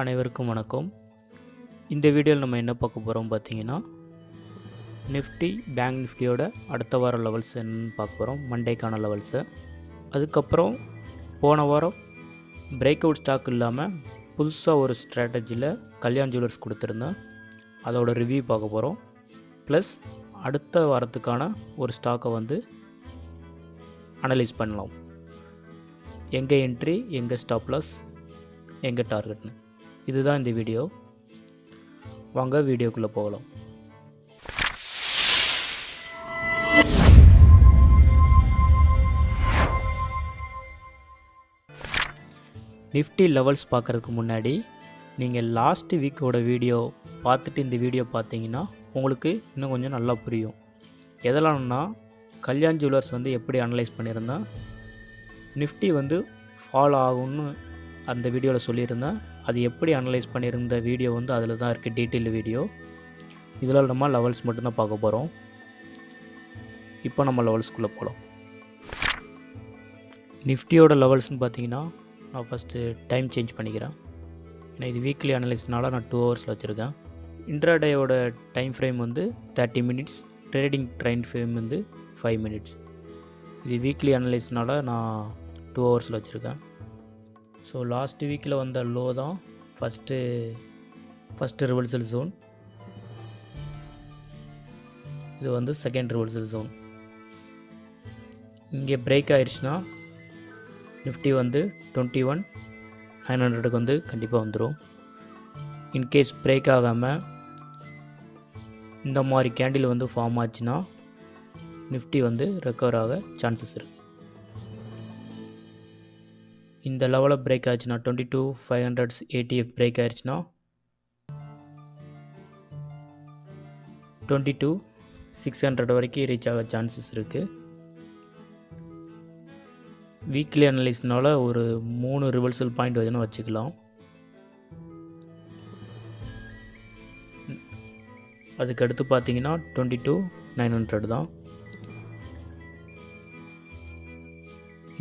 அனைவருக்கும் வணக்கம். இந்த வீடியோவில் நம்ம என்ன பார்க்க போகிறோம் பார்த்தீங்கன்னா நிஃப்டி பேங்க் நிஃப்டியோட அடுத்த வார லெவல்ஸ் என்னன்னு பார்க்க போகிறோம் மண்டேக்கான லெவல்ஸு அதுக்கப்புறம் போன வாரம் பிரேக் அவுட் ஸ்டாக் இல்லாமல் புதுசாக ஒரு ஸ்ட்ராட்டஜியில் கல்யாண் ஜுவல்லர்ஸ் கொடுத்துருந்தேன். அதோட ரிவ்யூ பார்க்க போகிறோம் ப்ளஸ் அடுத்த வாரத்துக்கான ஒரு ஸ்டாக்கை வந்து அனலைஸ் பண்ணலாம். எங்கே என்ட்ரி எங்கே ஸ்டாப்லாஸ் எங்கே டார்கெட்னு இதுதான் இந்த வீடியோ. வாங்க வீடியோக்குள்ளே போகலாம். நிஃப்டி லெவல்ஸ் பார்க்குறதுக்கு முன்னாடி நீங்கள் லாஸ்ட் வீக்கோட வீடியோ பார்த்துட்டு இந்த வீடியோ பார்த்தீங்கன்னா உங்களுக்கு இன்னும் கொஞ்சம் நல்லா புரியும். எதெல்லாம்னா கல்யாண் ஜுவல்லர்ஸ் வந்து எப்படி அனலைஸ் பண்ணியிருந்தால் நிஃப்டி வந்து ஃபாலோ ஆகும்னு அந்த வீடியோவில் சொல்லியிருந்தேன் அது எப்படி அனலைஸ் பண்ணியிருந்த வீடியோ வந்து அதில் தான் இருக்குது டீட்டெயில் வீடியோ இதில் நம்ம லெவல்ஸ் மட்டும்தான் பார்க்க போகிறோம் இப்போ நம்ம லெவல்ஸ்குள்ளே போகலாம் நிஃப்டியோட லெவல்ஸ்னு பார்த்தீங்கன்னா நான் ஃபஸ்ட்டு டைம் சேஞ்ச் பண்ணிக்கிறேன். ஏன்னா இது வீக்லி அனலைஸ்னால நான் டூ ஹவர்ஸில் வச்சுருக்கேன். இன்ட்ராடேயோட டைம் ஃப்ரேம் வந்து thirty minutes trading train frame வந்து ஃபைவ் மினிட்ஸ் இது வீக்லி அனலைஸ்னால நான் டூ ஹவர்ஸில் வச்சுருக்கேன். ஸோ லாஸ்ட் வீக்கில் வந்த லோ தான் ஃபஸ்ட்டு ஃபஸ்ட்டு ரிவர்சல் ஜோன் இது வந்து செகண்ட் ரிவர்சல் ஜோன் இங்கே பிரேக் ஆயிடுச்சுன்னா நிஃப்டி வந்து டுவெண்ட்டி ஒன் நைன் ஹண்ட்ரடுக்கு வந்து கண்டிப்பாக வந்துடும் இன்கேஸ் பிரேக் ஆகாமல் இந்த மாதிரி கேண்டில் வந்து ஃபார்ம் ஆச்சுன்னா நிஃப்டி வந்து ரெக்கவர் ஆக சான்சஸ் இருக்குது இந்த லெவலில் பிரேக் ஆச்சுன்னா twenty two five hundreds ATF break ஆயிடுச்சுன்னா டுவெண்ட்டி டூ சிக்ஸ் ஹண்ட்ரட் வரைக்கும் ரீச் ஆக சான்சஸ் இருக்குது வீக்லி அனலிஸ்னால் ஒரு மூணு ரிவர்சல் பாயிண்ட் வச்சுன்னு வச்சுக்கலாம். அதுக்கடுத்து பார்த்தீங்கன்னா டுவெண்ட்டி டூ நைன் ஹண்ட்ரட் தான்.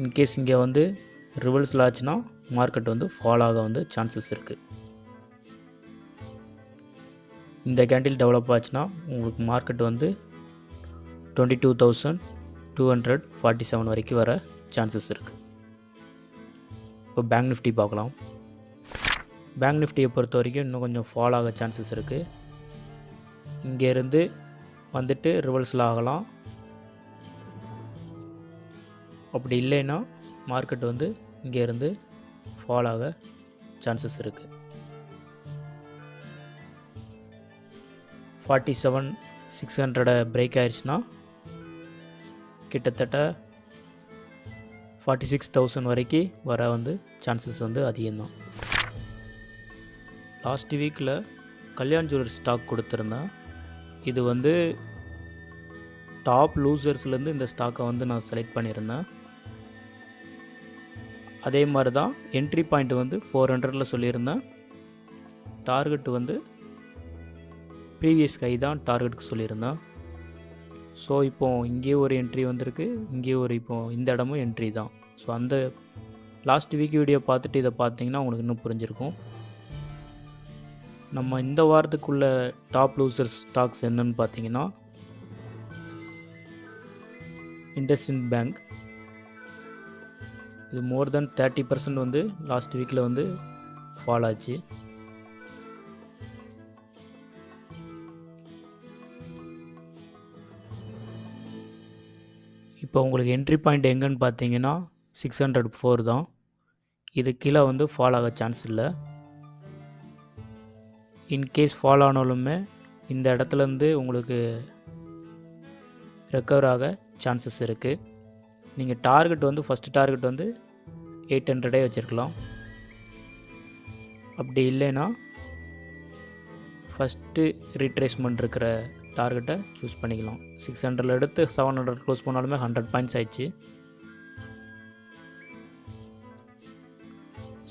இன்கேஸ் இங்கே வந்து ரிவர்ஸில் ஆச்சுன்னா மார்க்கெட் வந்து ஃபால் ஆக வந்து சான்சஸ் இருக்குது இந்த கேண்டில் டெவலப் ஆச்சுன்னா உங்களுக்கு மார்க்கெட் வந்து twenty two thousand two hundred forty seven வரைக்கும் வர சான்சஸ் இருக்குது இப்போ பேங்க் நிஃப்டி பார்க்கலாம். பேங்க் நிஃப்டியை பொறுத்த வரைக்கும் இன்னும் கொஞ்சம் ஃபால் ஆக சான்சஸ் இருக்குது இங்கேருந்து வந்துட்டு ரிவர்ஸில் ஆகலாம். அப்படி இல்லைன்னா மார்க்கெட் வந்து இங்கேருந்து ஃபால் ஆக சான்சஸ் இருக்குது ஃபார்ட்டி செவன் சிக்ஸ் ஹண்ட்ரடை பிரேக் ஆயிடுச்சுன்னா கிட்டத்தட்ட ஃபார்ட்டி சிக்ஸ் தௌசண்ட் வரைக்கும் வர வந்து சான்சஸ் வந்து அதிகம்தான். லாஸ்ட் வீக்கில் கல்யாண் ஜுவல்லர் ஸ்டாக் கொடுத்துருந்தேன். இது வந்து டாப் லூசர்ஸ்லேருந்து இந்த ஸ்டாக்கை வந்து நான் செலக்ட் பண்ணியிருந்தேன். அதே மாதிரி தான் என்ட்ரி பாயிண்ட் வந்து ஃபோர் ஹண்ட்ரடில் சொல்லியிருந்தேன். டார்கெட் வந்து ப்ரீவியஸ் கை தான் டார்கெட்டுக்கு சொல்லியிருந்தேன். ஸோ இப்போது இங்கேயே ஒரு என்ட்ரி வந்திருக்கு இங்கேயே ஒரு இப்போது இந்த இடமும் என்ட்ரி தான். ஸோ அந்த லாஸ்ட் வீக் வீடியோ பார்த்துட்டு இதை பார்த்தீங்கன்னா உங்களுக்கு இன்னும் புரிஞ்சிருக்கும். நம்ம இந்த வாரத்துக்குள்ள டாப் லூசர்ஸ் ஸ்டாக்ஸ் என்னன்னு பார்த்தீங்கன்னா இண்டஸ்இன் பேங்க் இது மோர் தென் தேர்ட்டி பர்சன்ட் வந்து லாஸ்ட் வீக்கில் வந்து ஃபால் ஆச்சு. இப்போ உங்களுக்கு என்ட்ரி பாயிண்ட் எங்கன்னு பார்த்தீங்கன்னா சிக்ஸ் ஹண்ட்ரட் ஃபோர் தான். இது கீழே வந்து ஃபால் ஆக சான்ஸ் இல்லை. இன்கேஸ் ஃபால் ஆனாலுமே இந்த இடத்துலேருந்து உங்களுக்கு ரெக்கவர் ஆக சான்சஸ் இருக்குது நீங்கள் டார்கெட் வந்து ஃபஸ்ட்டு டார்கெட் வந்து எயிட் ஹண்ட்ரடே வச்சுருக்கலாம். அப்படி இல்லைன்னா ஃபஸ்ட்டு ரீட்ரேஸ்மெண்ட் இருக்கிற டார்கெட்டை சூஸ் பண்ணிக்கலாம். சிக்ஸ் ஹண்ட்ரட் எடுத்து செவன் ஹண்ட்ரட் க்ளோஸ் பண்ணாலுமே ஹண்ட்ரட் பாயிண்ட்ஸ் ஆயிடுச்சு.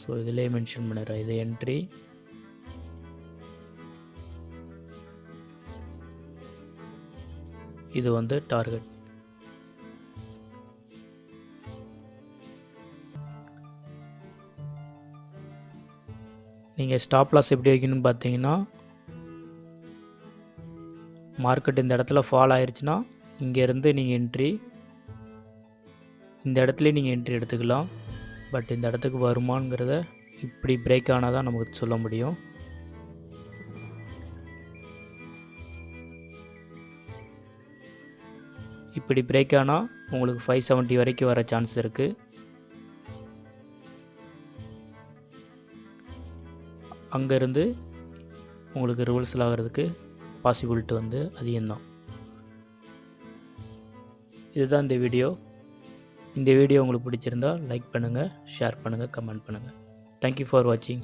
ஸோ இதிலே மென்ஷன் பண்ணிடுறேன். இது என்ட்ரி இது வந்து டார்கெட். நீங்கள் ஸ்டாப் லாஸ் எப்படி வைக்கணும்னு பார்த்தீங்கன்னா மார்க்கெட் இந்த இடத்துல ஃபால் ஆயிடுச்சுன்னா இங்கேருந்து நீங்கள் என்ட்ரி இந்த இடத்துல நீங்கள் என்ட்ரி எடுத்துக்கலாம். பட் இந்த இடத்துக்கு வருமானங்கிறத இப்படி பிரேக் ஆனால் தான் நமக்கு சொல்ல முடியும். இப்படி பிரேக் ஆனால் உங்களுக்கு ஃபைவ் செவன்ட்டி வரைக்கும் வர சான்ஸ் இருக்குது அங்கேருந்து உங்களுக்கு ரிவர்சல் ஆகிறதுக்கு பாசிபிலிட்டி வந்து அதிகம்தான் இதுதான் இந்த வீடியோ இந்த வீடியோ உங்களுக்கு பிடிச்சிருந்தா லைக் பண்ணுங்கள் ஷேர் பண்ணுங்கள் கமெண்ட் பண்ணுங்கள் தேங்க்யூ ஃபார் வாட்சிங்